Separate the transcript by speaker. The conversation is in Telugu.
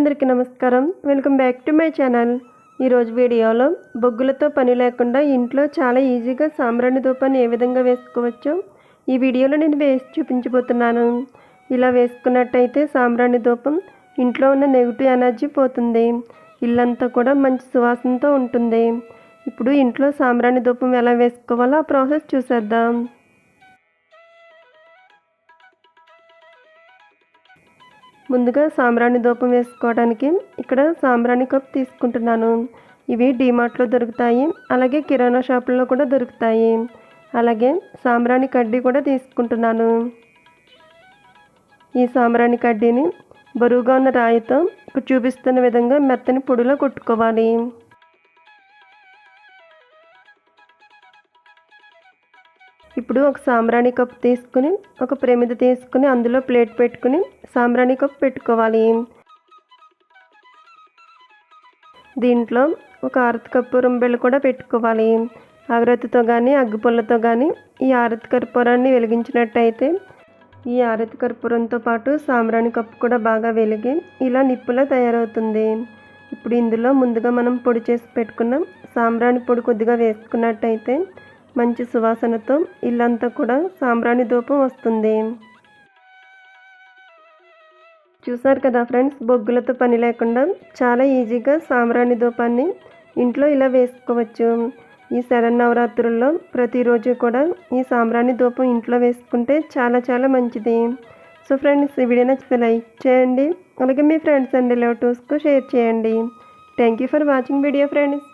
Speaker 1: అందరికీ నమస్కారం. Welcome back to my channel. ఈరోజు వీడియోలో బొగ్గులతో పని లేకుండా ఇంట్లో చాలా ఈజీగా సాంబ్రాణి ధూపాన్ని ఏ విధంగా వేసుకోవచ్చో ఈ వీడియోలో నేను వేసి చూపించబోతున్నాను. ఇలా వేసుకున్నట్టయితే సాంబ్రాణి ధూపం ఇంట్లో ఉన్న నెగిటివ్ ఎనర్జీ పోతుంది. ఇల్లంతా కూడా మంచి సువాసనతో ఉంటుంది. ఇప్పుడు ఇంట్లో సాంబ్రాణి ధూపం ఎలా వేసుకోవాలో ఆ ప్రాసెస్ చూసేద్దాం. ముందుగా సాంబ్రాణి ధూపం వేసుకోవడానికి ఇక్కడ సాంబ్రాణి కప్ తీసుకుంటున్నాను. ఇవి డీమార్ట్లో దొరుకుతాయి. అలాగే కిరాణా షాపుల్లో కూడా దొరుకుతాయి. అలాగే సాంబ్రాణి కడ్డీ కూడా తీసుకుంటున్నాను. ఈ సాంబ్రాణి కడ్డీని బరువుగా ఉన్న రాయితో చూపిస్తున్న విధంగా మెత్తని పొడిలో కొట్టుకోవాలి. ఇప్పుడు ఒక సాంబ్రాణి కప్ తీసుకుని ఒక ప్రమిద తీసుకుని అందులో ప్లేట్ పెట్టుకుని సాంబ్రాణి కప్ పెట్టుకోవాలి. దీంట్లో ఒక ఆరతి కర్పూరం రుంబెలు కూడా పెట్టుకోవాలి. అగరత్తితో కానీ అగ్గిపుల్లతో కానీ ఈ ఆరతి కర్పూరాన్ని వెలిగించినట్టయితే ఈ ఆరతి కర్పూరంతో పాటు సాంబ్రాణి కప్పు కూడా బాగా వెలిగి ఇలా నిప్పులా తయారవుతుంది. ఇప్పుడు ఇందులో ముందుగా మనం పొడి చేసి పెట్టుకున్నాం సాంబ్రాణి పొడి కొద్దిగా వేసుకున్నట్టయితే మంచి సువాసనతో ఇల్లంతా కూడా సాంబ్రాణి ధూపం వస్తుంది. చూసారు కదా ఫ్రెండ్స్ బొగ్గులతో పని లేకుండా చాలా ఈజీగా సాంబ్రాణి ధూపాన్ని ఇంట్లో ఇలా వేసుకోవచ్చు. ఈ శరన్నవరాత్రుల్లో ప్రతిరోజు కూడా ఈ సాంబ్రాణి ధూపం ఇంట్లో వేసుకుంటే చాలా చాలా మంచిది. సో ఫ్రెండ్స్ ఈ వీడియో నచ్చితే లైక్ చేయండి. అలాగే మీ ఫ్రెండ్స్ అండ్ రిలేటివ్స్కు షేర్ చేయండి. Thank you for watching video friends.